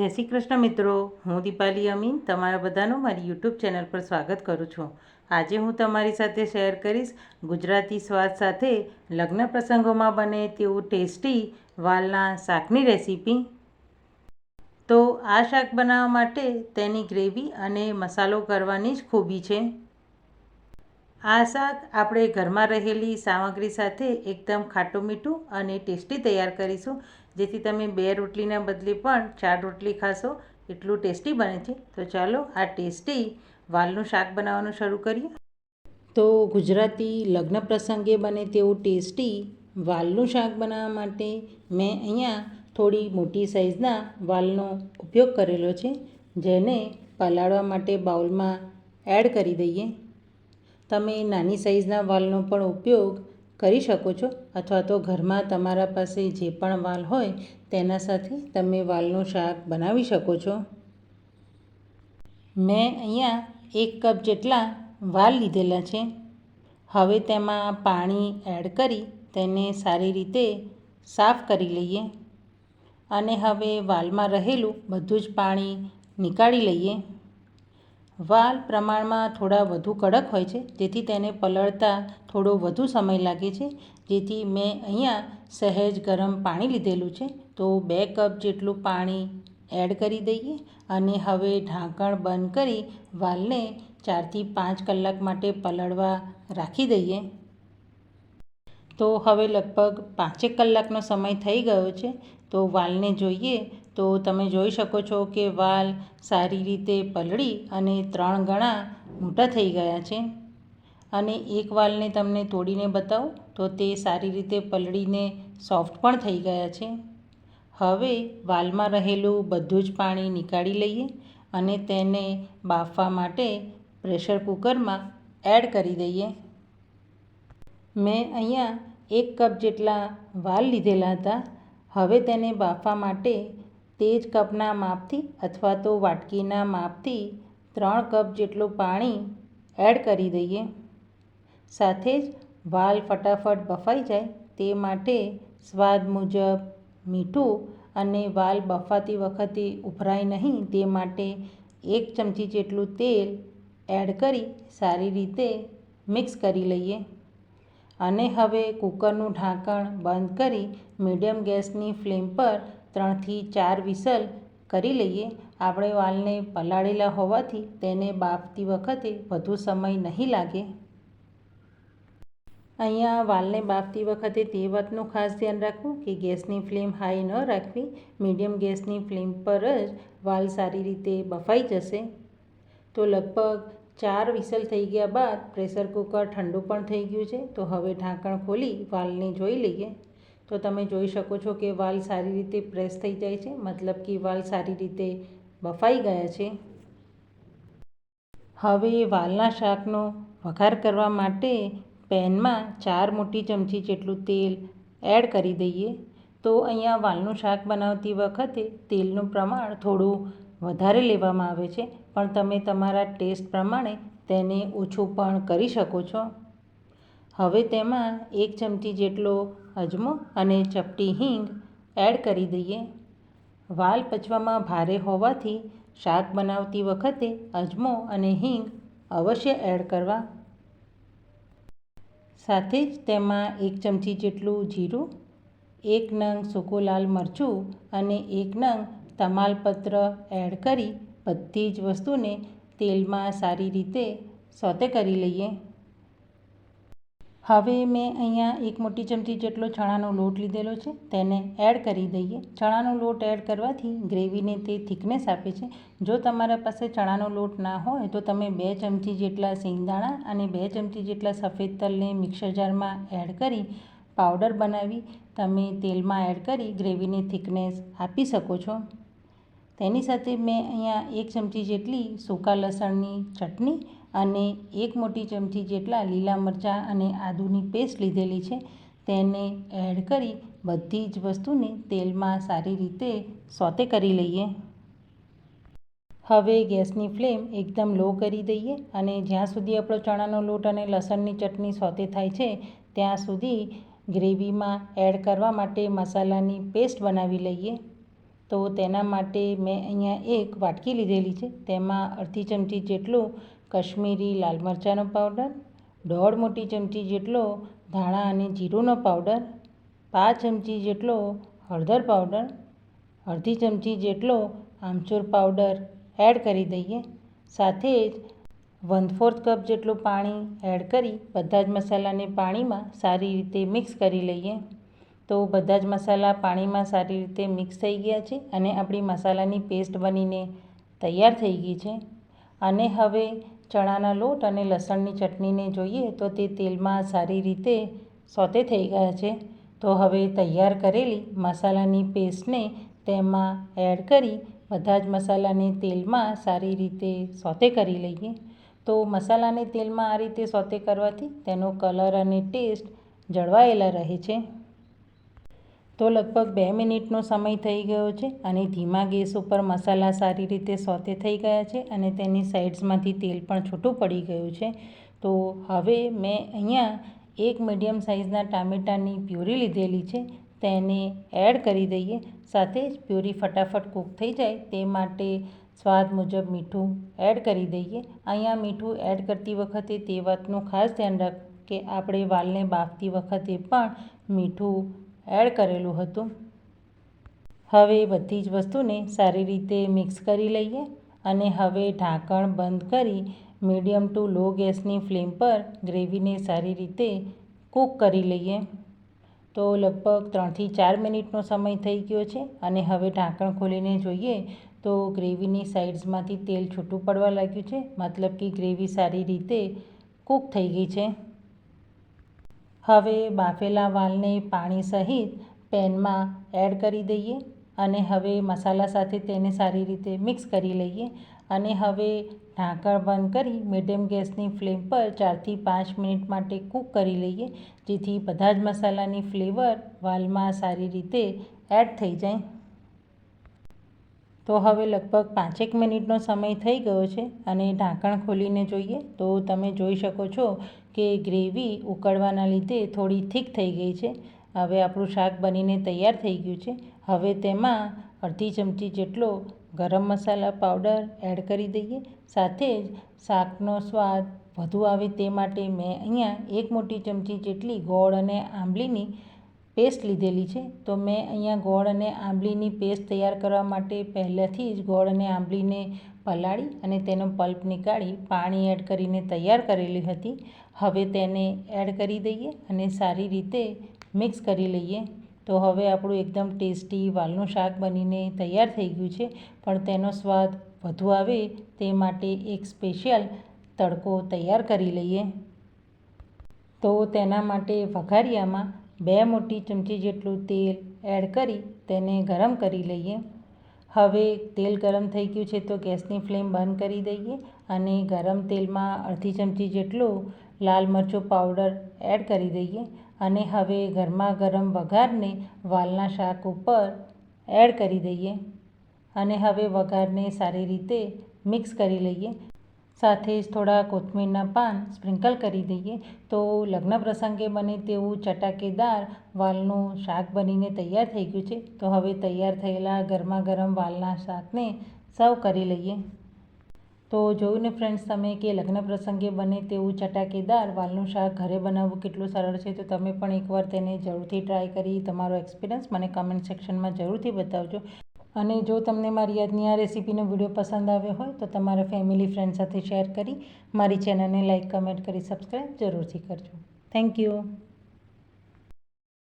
જય શ્રી કૃષ્ણ મિત્રો. હું દીપાલી અમીન, તમારા બધાનું મારી યુટ્યુબ ચેનલ પર સ્વાગત કરું છું. આજે હું તમારી સાથે શેર કરીશ ગુજરાતી સ્વાદ સાથે લગ્ન પ્રસંગોમાં બને તેવું ટેસ્ટી વાલના શાકની રેસીપી. તો આ શાક બનાવવા માટે તેની ગ્રેવી અને મસાલો કરવાની જ ખૂબી છે. આ શાક આપણે ઘરમાં રહેલી સામગ્રી સાથે એકદમ ખાટું મીઠું અને ટેસ્ટી તૈયાર કરીશું. જેથી તમે બે રોટલીના બદલે પણ ચાર રોટલી ખાશો, એટલું ટેસ્ટી બને છે. તો ચાલો આ ટેસ્ટી વાલનું શાક બનાવવાનું શરૂ કરીએ. તો ગુજરાતી લગ્ન પ્રસંગે બને તેવું ટેસ્ટી વાલનું શાક બનાવવા માટે મેં અહીંયા થોડી મોટી સાઈઝના વાલનો ઉપયોગ કરેલો છે, જેને પલાળવા માટે બાઉલમાં એડ કરી દઈએ. તમે નાની સાઇઝના વાલનો પણ ઉપયોગ કરી શકો છો અથવા તો ઘરમાં તમારા પાસે જે પણ વાલ હોય તેના સાથે તમે વાલનું શાક બનાવી શકો છો. મેં અહીંયા એક કપ જેટલા વાલ લીધેલા છે. હવે તેમાં પાણી એડ કરી તેને સારી રીતે સાફ કરી લઈએ અને હવે વાલમાં રહેલું બધું જ પાણી નીકાળી લઈએ. વાલ પ્રમાણમાં થોડા વધુ કડક હોય છે, જેથી તેને પલળતા થોડો વધુ સમય લાગે છે. જેથી મેં અહીંયા સહેજ ગરમ પાણી લીધેલું છે. તો બે કપ જેટલું પાણી એડ કરી દઈએ અને હવે ઢાંકણ બંધ કરી વાલને ચારથી પાંચ કલાક માટે પલળવા રાખી દઈએ. તો હવે લગભગ પાંચેક કલાકનો સમય થઈ ગયો છે. તો વાલને જોઈએ તો તમે જોઈ શકો છો કે વાલ સારી રીતે પલળી અને ત્રણ ગણા મોટા થઈ ગયા છે. અને એક વાલને તમને તોડીને બતાવું, તો તે સારી રીતે પલળીને સોફ્ટ પણ થઈ ગયા છે. હવે વાલમાં રહેલું બધું જ પાણી નીકાળી લઈએ અને તેને બાફવા માટે પ્રેશર કુકરમાં એડ કરી દઈએ. મેં અહીંયા એક કપ જેટલા વાલ લીધેલા હતા. હવે તેને બાફવા માટે તે જ કપના માપથી અથવા તો વાટકીના માપથી ત્રણ કપ જેટલું પાણી એડ કરી દઈએ. સાથે જ વાલ ફટાફટ બફાઈ જાય તે માટે સ્વાદ મુજબ મીઠું અને વાલ બફાતી વખતે ઉભરાય નહીં તે માટે એક ચમચી જેટલું તેલ એડ કરી સારી રીતે મિક્સ કરી લઈએ. અને હવે કૂકરનું ઢાંકણ બંધ કરી મીડિયમ ગેસની ફ્લેમ પર ત્રણથી ચાર વિસલ કરી લઈએ. આપણે વાલને પલાળેલા હોવાથી તેને બાફતી વખતે વધુ સમય નહીં લાગે. અહીંયા વાલને બાફતી વખતે તે વાતનું ખાસ ધ્યાન રાખવું કે ગેસની ફ્લેમ હાઈ ન રાખવી. મીડિયમ ગેસની ફ્લેમ પર જ વાલ સારી રીતે બફાઈ જશે. તો લગભગ ચાર વિસલ થઈ ગયા બાદ પ્રેશર કુકર ઠંડુ પણ થઈ ગયું છે. તો હવે ઢાંકણ ખોલી વાલને જોઈ લઈએ. તો તમે જોઈ શકો છો કે વાલ સારી રીતે પ્રેસ થઈ જાય છે, મતલબ કે વાલ સારી રીતે બફાઈ ગયા છે. હવે વાલના શાકનો વઘાર કરવા માટે પેનમાં ચાર મોટી ચમચી જેટલું તેલ એડ કરી દઈએ. તો અહીંયા વાલનું શાક બનાવતી વખતે તેલનું પ્રમાણ થોડું વધારે લેવામાં આવે છે, પણ તમે તમારા ટેસ્ટ પ્રમાણે તેને ઓછું પણ કરી શકો છો. હવે તેમાં એક ચમચી જેટલો અજમો અને ચપટી હિંગ એડ કરી દઈએ. વાલ પચવામાં ભારે હોવાથી શાક બનાવતી વખતે અજમો અને હિંગ અવશ્ય એડ કરવા. સાથે જ તેમાં એક ચમચી જેટલું જીરું, એક નંગ સૂકું લાલ મરચું અને એક નંગ તમાલપત્ર એડ કરી બધી જ વસ્તુને તેલમાં સારી રીતે સોતે કરી લઈએ. હવે મેં અહીંયા એક મોટી ચમચી જેટલો ચણાનો લોટ લીધેલો છે, તેને એડ કરી દઈએ. ચણાનો લોટ એડ કરવાથી ગ્રેવીને તે થિકનેસ આપે છે. જો તમારા પાસે ચણાનો લોટ ના હોય, તો તમે બે ચમચી જેટલા સિંગદાણા અને બે ચમચી જેટલા સફેદ તલને મિક્સર જારમાં એડ કરી પાવડર બનાવી તમે તેલમાં એડ કરી ગ્રેવીની થિકનેસ આપી શકો છો. તેની સાથે મેં અહીંયા એક ચમચી જેટલી સૂકા લસણની ચટણી અને એક મોટી ચમચી જેટલા લીલા મરચાં અને આદુની પેસ્ટ લીધેલી છે, તેને એડ કરી બધી જ વસ્તુને તેલમાં સારી રીતે સોતે કરી લઈએ. હવે ગેસની ફ્લેમ એકદમ લો કરી દઈએ અને જ્યાં સુધી આપણો ચણાનો લોટ અને લસણની ચટણી સોતે થાય છે, ત્યાં સુધી ગ્રેવીમાં એડ કરવા માટે મસાલાની પેસ્ટ બનાવી લઈએ. તો તેના માટે મેં અહીંયા એક વાટકી લીધેલી છે, તેમાં અડધી ચમચી જેટલો કશ્મીરી લાલ મરચાંનો પાવડર, દોઢ મોટી ચમચી જેટલો ધાણા અને જીરુંનો પાવડર, પાંચ ચમચી જેટલો હળદર પાવડર, અડધી ચમચી જેટલો આમચૂર પાવડર એડ કરી દઈએ. સાથે જ વન ફોર્થ કપ જેટલું પાણી એડ કરી બધા જ મસાલાને પાણીમાં સારી રીતે મિક્સ કરી લઈએ. તો બધા જ મસાલા પાણીમાં સારી રીતે મિક્સ થઈ ગયા છે અને આપણી મસાલાની પેસ્ટ બનીને તૈયાર થઈ ગઈ છે. અને હવે ચણાના લોટ અને લસણની ચટણીને જોઈએ તો તે તેલમાં સારી રીતે સોતે થઈ ગયા છે. તો હવે તૈયાર કરેલી મસાલાની પેસ્ટને તેમાં એડ કરી બધા જ મસાલાને તેલમાં સારી રીતે સોતે કરી લઈએ. તો મસાલાને તેલમાં આ રીતે સોતે કરવાથી તેનો કલર અને ટેસ્ટ જળવાયેલા રહે છે. તો લગભગ બે મિનિટનો સમય થઈ ગયો છે અને ધીમા ગેસ ઉપર મસાલા સારી રીતે સોતે થઈ ગયા છે અને તેની સાઇડ્સમાંથી તેલ પણ છૂટું પડી ગયું છે. તો હવે મેં અહીંયા એક મીડિયમ સાઇઝના ટામેટાની પ્યુરી લીધેલી છે, તેને એડ કરી દઈએ. સાથે જ પ્યુરી ફટાફટ કૂક થઈ જાય તે માટે સ્વાદ મુજબ મીઠું એડ કરી દઈએ. અહીંયા મીઠું એડ કરતી વખતે તે વાતનું ખાસ ધ્યાન રાખ કે આપણે વાલને બાફતી વખતે પણ મીઠું એડ કરેલું હતું. હવે બધી જ વસ્તુને સારી રીતે મિક્સ કરી લઈએ અને હવે ઢાંકણ બંધ કરી મીડિયમ ટુ લો ગેસની ફ્લેમ પર ગ્રેવીને સારી રીતે કૂક કરી લઈએ. તો લગભગ ત્રણથી ચાર મિનિટનો સમય થઈ ગયો છે અને હવે ઢાંકણ ખોલીને જોઈએ તો ગ્રેવીની સાઇડ્સમાંથી તેલ છૂટું પડવા લાગ્યું છે. મતલબ કે ગ્રેવી સારી રીતે કૂક થઈ ગઈ છે. હવે બાફેલા વાલને પાણી સહિત પેનમાં એડ કરી દઈએ અને હવે મસાલા સાથે તેને સારી રીતે મિક્સ કરી લઈએ અને હવે ઢાંકણ બંધ કરી મીડિયમ ગેસની ફ્લેમ પર ચારથી પાંચ મિનિટ માટે કૂક કરી લઈએ, જેથી બધા જ મસાલાની ફ્લેવર વાલમાં સારી રીતે એડ થઈ જાય. તો હવે લગભગ પાંચેક મિનિટનો સમય થઈ ગયો છે અને ઢાંકણ ખોલીને જોઈએ તો તમે જોઈ શકો છો કે ગ્રેવી ઉકળવાના લીધે થોડી થીક થઈ ગઈ છે. હવે આપણું શાક બનીને તૈયાર થઈ ગયું છે. હવે તેમાં અડધી ચમચી જેટલો ગરમ મસાલા પાવડર એડ કરી દઈએ. સાથે જ શાકનો સ્વાદ વધુ આવે તે માટે મેં અહીંયા એક મોટી ચમચી જેટલી ગોળ અને આંબલીની પેસ્ટ લીધેલી છે. તો મેં અહીંયા ગોળ અને આંબલીની પેસ્ટ તૈયાર કરવા માટે પહેલાંથી જ ગોળ અને આંબલીને પલાળી અને તેનો પલ્પ નીકાળી પાણી એડ કરીને તૈયાર કરેલી હતી. હવે તેને એડ કરી દઈએ અને સારી રીતે મિક્સ કરી લઈએ. તો હવે આપણું એકદમ ટેસ્ટી વાલનું શાક બનીને તૈયાર થઈ ગયું છે. પણ તેનો સ્વાદ વધુ આવે તે માટે એક સ્પેશિયલ તડકો તૈયાર કરી લઈએ. તો તેના માટે વઘારિયામાં બે મોટી ચમચી જેટલું તેલ એડ કરી તેને ગરમ કરી લઈએ. હવે તેલ ગરમ થઈ ગયું છે તો ગેસની ફ્લેમ બંધ કરી દઈએ અને ગરમ તેલમાં અડધી ચમચી જેટલો લાલ મરચું પાવડર એડ કરી દઈએ અને હવે ગરમા ગરમ વઘારને વાલના શાક ઉપર એડ કરી દઈએ અને હવે વઘારને સારી રીતે મિક્સ કરી લઈએ. સાથે જ થોડા કોથમીરના પાન સ્પ્રિંકલ કરી દઈએ. તો લગ્ન પ્રસંગે બને તેવું ચટાકેદાર વાલનું શાક બનીને તૈયાર થઈ ગયું છે. તો હવે તૈયાર થયેલા ગરમા ગરમ વાલના શાકને સર્વ કરી લઈએ. તો જોયું ને ફ્રેન્ડ્સ તમે કે લગ્ન પ્રસંગે બને તેવું ચટાકેદાર વાલનું શાક ઘરે બનાવવું કેટલું સરળ છે? તો તમે પણ એકવાર તેને જરૂરથી ટ્રાય કરી તમારો એક્સપિરિયન્સ મને કમેન્ટ સેક્શનમાં જરૂરથી બતાવજો. અને જો તમને મારી આજની આ રેસીપીનો વીડિયો પસંદ આવ્યો હોય તો તમારા ફેમિલી ફ્રેન્ડ સાથે શેર કરી મારી ચેનલને લાઇક કમેન્ટ કરી સબસ્ક્રાઈબ જરૂરથી કરજો. Thank you.